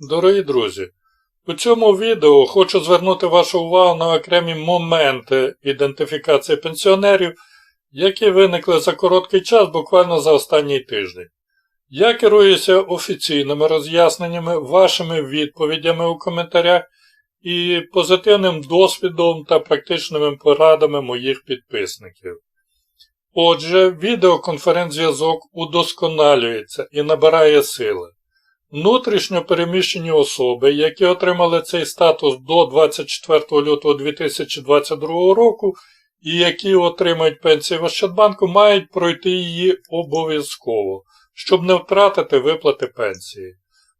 Дорогі друзі, у цьому відео хочу звернути вашу увагу на окремі моменти ідентифікації пенсіонерів, які виникли за короткий час, буквально за останній тиждень. Я керуюся офіційними роз'ясненнями, вашими відповідями у коментарях і позитивним досвідом та практичними порадами моїх підписників. Отже, відеоконференц-зв'язок удосконалюється і набирає сили. Внутрішньо переміщені особи, які отримали цей статус до 24 лютого 2022 року і які отримають пенсії в Ощадбанку, мають пройти її обов'язково, щоб не втратити виплати пенсії.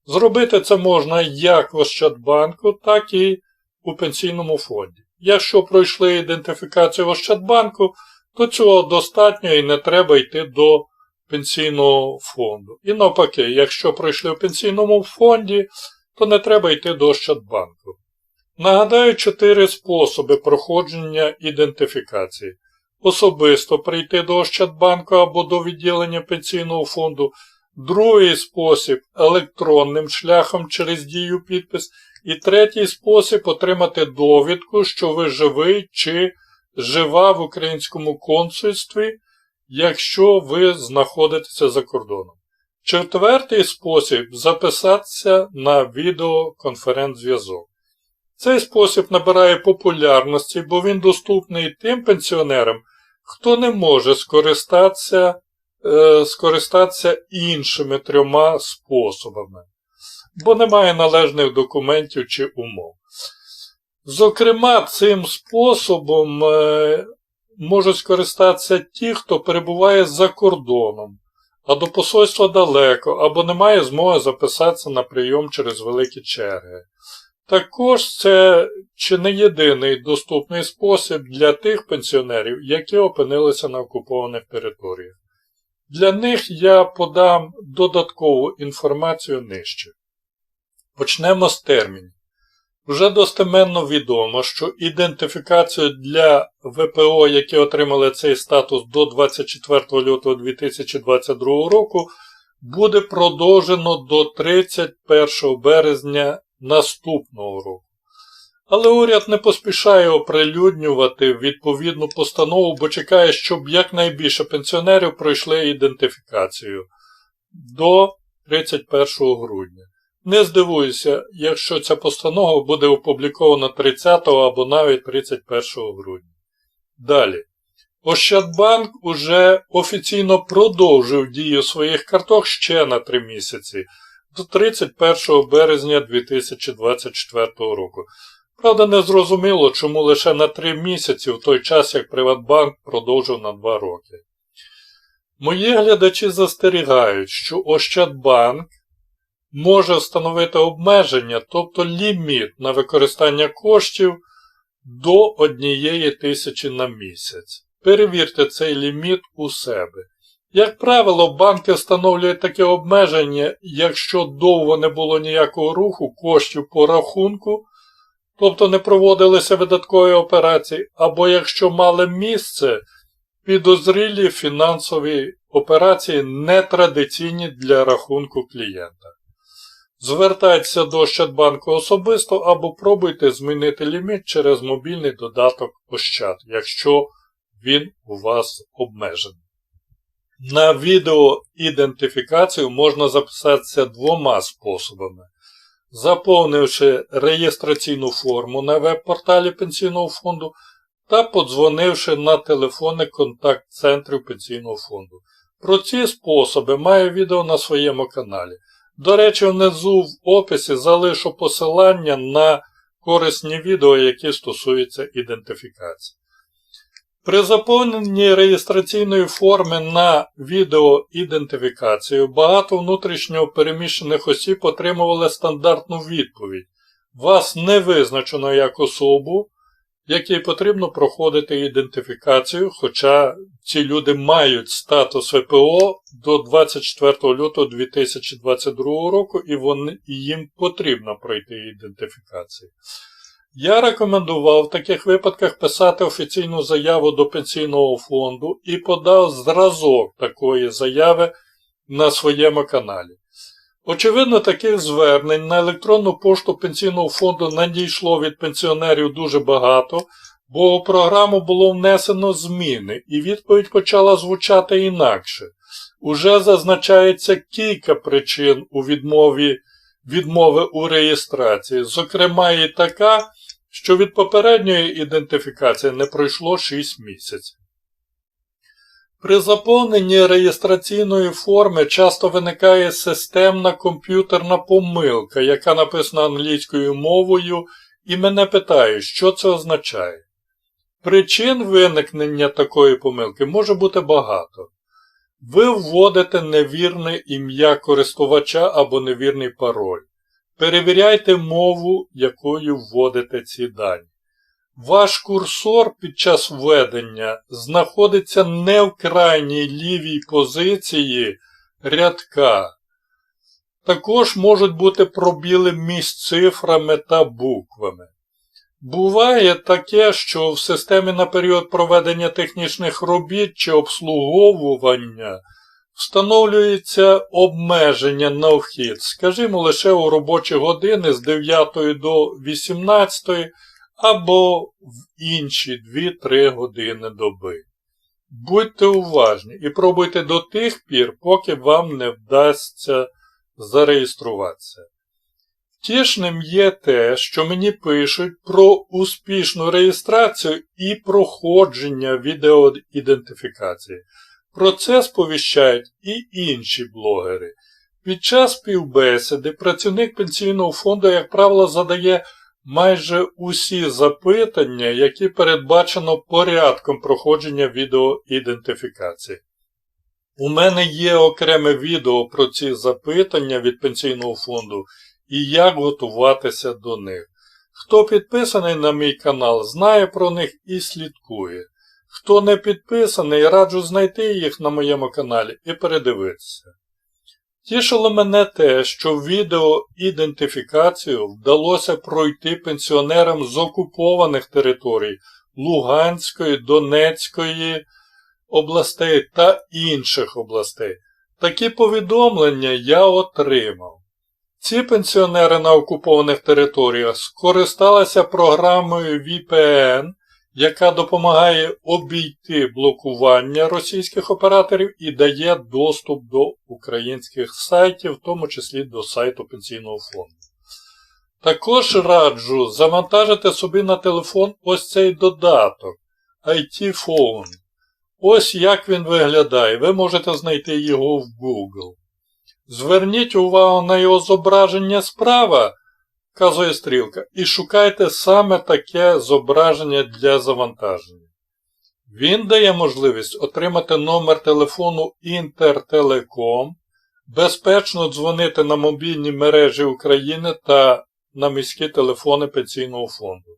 Зробити це можна як в Ощадбанку, так і у пенсійному фонді. Якщо пройшли ідентифікацію в Ощадбанку, то цього достатньо і не треба йти до пенсійного фонду. І навпаки, якщо пройшли в пенсійному фонді, то не треба йти до Ощадбанку. Нагадаю чотири способи проходження ідентифікації. Особисто прийти до Ощадбанку або до відділення пенсійного фонду. Другий спосіб електронним шляхом через дію підпис. І третій спосіб отримати довідку, що ви живий чи жива в українському консульстві якщо ви знаходитеся за кордоном. Четвертий спосіб записатися на відеоконференц-зв'язок. Цей спосіб набирає популярності, бо він доступний тим пенсіонерам, хто не може скористатися, е, скористатися іншими трьома способами, бо немає належних документів чи умов. Зокрема, цим способом е, можуть скористатися ті, хто перебуває за кордоном, а до посольства далеко, або не має змоги записатися на прийом через великі черги. Також це чи не єдиний доступний спосіб для тих пенсіонерів, які опинилися на окупованих територіях. Для них я подам додаткову інформацію нижче. Почнемо з термінів. Вже достеменно відомо, що ідентифікацію для ВПО, які отримали цей статус до 24 лютого 2022 року, буде продовжено до 31 березня наступного року. Але уряд не поспішає оприлюднювати відповідну постанову, бо чекає, щоб якнайбільше пенсіонерів пройшли ідентифікацію до 31 грудня. Не здивуюся, якщо ця постанова буде опублікована 30 або навіть 31 грудня. Далі. Ощадбанк уже офіційно продовжив дію своїх карток ще на 3 місяці до 31 березня 2024 року. Правда, не зрозуміло, чому лише на 3 місяці в той час, як Приватбанк продовжив на 2 роки. Мої глядачі застерігають, що Ощадбанк може встановити обмеження, тобто ліміт на використання коштів до 1 тисячі на місяць. Перевірте цей ліміт у себе. Як правило, банки встановлюють таке обмеження, якщо довго не було ніякого руху коштів по рахунку, тобто не проводилися видаткові операції, або якщо мали місце підозрілі фінансові операції нетрадиційні для рахунку клієнта. Звертайтеся до Ощадбанку особисто або пробуйте змінити ліміт через мобільний додаток Ощад, якщо він у вас обмежений. На відеоідентифікацію можна записатися двома способами. Заповнивши реєстраційну форму на веб-порталі Пенсійного фонду та подзвонивши на телефони контакт-центрів Пенсійного фонду. Про ці способи маю відео на своєму каналі. До речі, внизу в описі залишу посилання на корисні відео, які стосуються ідентифікації. При заповненні реєстраційної форми на відеоідентифікацію багато внутрішньо переміщених осіб отримували стандартну відповідь. Вас не визначено як особу, якій потрібно проходити ідентифікацію, хоча ці люди мають статус ВПО до 24 лютого 2022 року і, вони, і їм потрібно пройти ідентифікацію. Я рекомендував в таких випадках писати офіційну заяву до пенсійного фонду і подав зразок такої заяви на своєму каналі. Очевидно, таких звернень на електронну пошту пенсійного фонду надійшло від пенсіонерів дуже багато, бо у програму було внесено зміни, і відповідь почала звучати інакше. Уже зазначається кілька причин у відмові відмови у реєстрації, зокрема і така, що від попередньої ідентифікації не пройшло 6 місяців. При заповненні реєстраційної форми часто виникає системна комп'ютерна помилка, яка написана англійською мовою, і мене питають, що це означає. Причин виникнення такої помилки може бути багато. Ви вводите невірне ім'я користувача або невірний пароль. Перевіряйте мову, якою вводите ці дані. Ваш курсор під час введення знаходиться не в крайній лівій позиції рядка. Також можуть бути пробіли між цифрами та буквами. Буває таке, що в системі на період проведення технічних робіт чи обслуговування встановлюється обмеження на вхід, скажімо, лише у робочі години з 9 до 18 або в інші 2-3 години доби. Будьте уважні і пробуйте до тих пір, поки вам не вдасться зареєструватися. Втішним є те, що мені пишуть про успішну реєстрацію і проходження відеоідентифікації. Про це сповіщають і інші блогери. Під час співбесіди працівник пенсійного фонду, як правило, задає майже усі запитання, які передбачено порядком проходження відеоідентифікації. У мене є окреме відео про ці запитання від пенсійного фонду і як готуватися до них. Хто підписаний на мій канал, знає про них і слідкує. Хто не підписаний, раджу знайти їх на моєму каналі і передивитися. Тішило мене те, що відеоідентифікацію вдалося пройти пенсіонерам з окупованих територій Луганської, Донецької областей та інших областей. Такі повідомлення я отримав. Ці пенсіонери на окупованих територіях скористалися програмою VPN, яка допомагає обійти блокування російських операторів і дає доступ до українських сайтів, в тому числі до сайту Пенсійного фонду. Також раджу завантажити собі на телефон ось цей додаток IT Phone. Ось як він виглядає. Ви можете знайти його в Google. Зверніть увагу на його зображення справа, вказує стрілка, і шукайте саме таке зображення для завантаження. Він дає можливість отримати номер телефону Інтертелеком, безпечно дзвонити на мобільні мережі України та на міські телефони пенсійного фонду.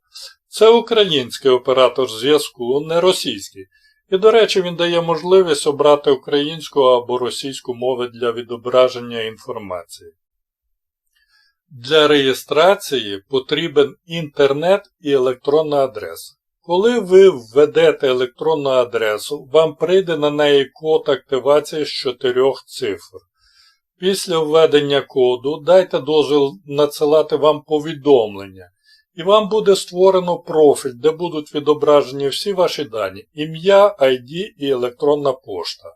Це український оператор зв'язку, не російський. І, до речі, він дає можливість обрати українську або російську мови для відображення інформації. Для реєстрації потрібен інтернет і електронна адреса. Коли ви введете електронну адресу, вам прийде на неї код активації з чотирьох цифр. Після введення коду дайте дозвіл надсилати вам повідомлення, і вам буде створено профіль, де будуть відображені всі ваші дані, ім'я, ID і електронна пошта.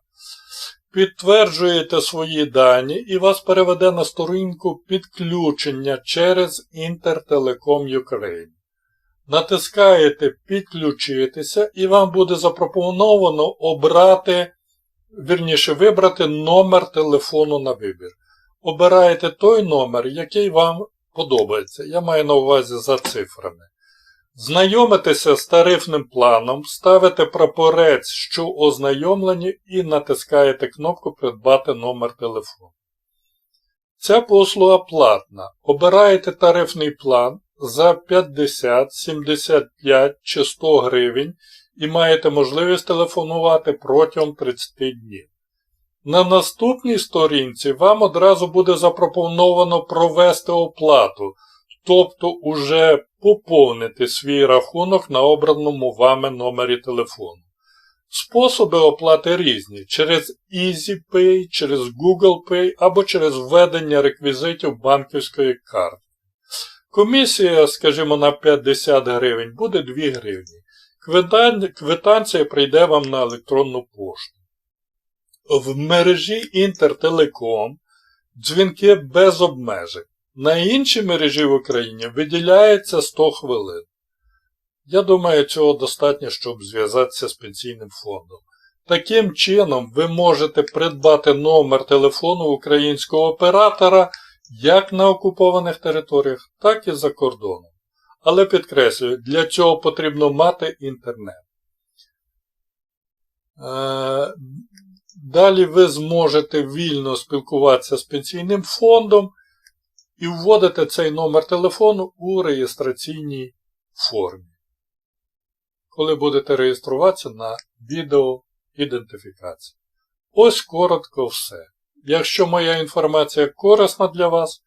Підтверджуєте свої дані і вас переведе на сторінку підключення через Intertelecom Ukraine. Натискаєте Підключитися і вам буде запропоновано обрати, вірніше вибрати номер телефону на вибір. Обираєте той номер, який вам подобається. Я маю на увазі за цифрами. Знайомитеся з тарифним планом, ставите прапорець, що ознайомлені, і натискаєте кнопку Придбати номер телефону. Ця послуга платна. Обираєте тарифний план за 50, 75 чи 100 гривень і маєте можливість телефонувати протягом 30 днів. На наступній сторінці вам одразу буде запропоновано провести оплату, тобто уже поповнити свій рахунок на обраному вами номері телефону. Способи оплати різні через EasyPay, через Google Pay або через введення реквізитів банківської карти. Комісія, скажімо, на 50 гривень буде 2 гривні. Квитанція прийде вам на електронну пошту. В мережі Інтертелеком дзвінки без обмежень. На іншій мережі в Україні виділяється 100 хвилин. Я думаю, цього достатньо, щоб зв'язатися з пенсійним фондом. Таким чином, ви можете придбати номер телефону українського оператора як на окупованих територіях, так і за кордоном. Але підкреслюю, для цього потрібно мати інтернет. Е, Далі ви зможете вільно спілкуватися з пенсійним фондом і вводити цей номер телефону у реєстраційній формі. Коли будете реєструватися на відеоідентифікації. Ось коротко все. Якщо моя інформація корисна для вас,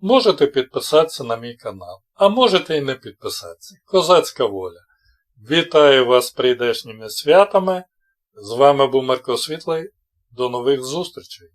можете підписатися на мій канал, а можете і не підписатися. Козацька воля. Вітаю вас з прийдешніми святами. З вами був Марко Світлий. До нових зустрічей!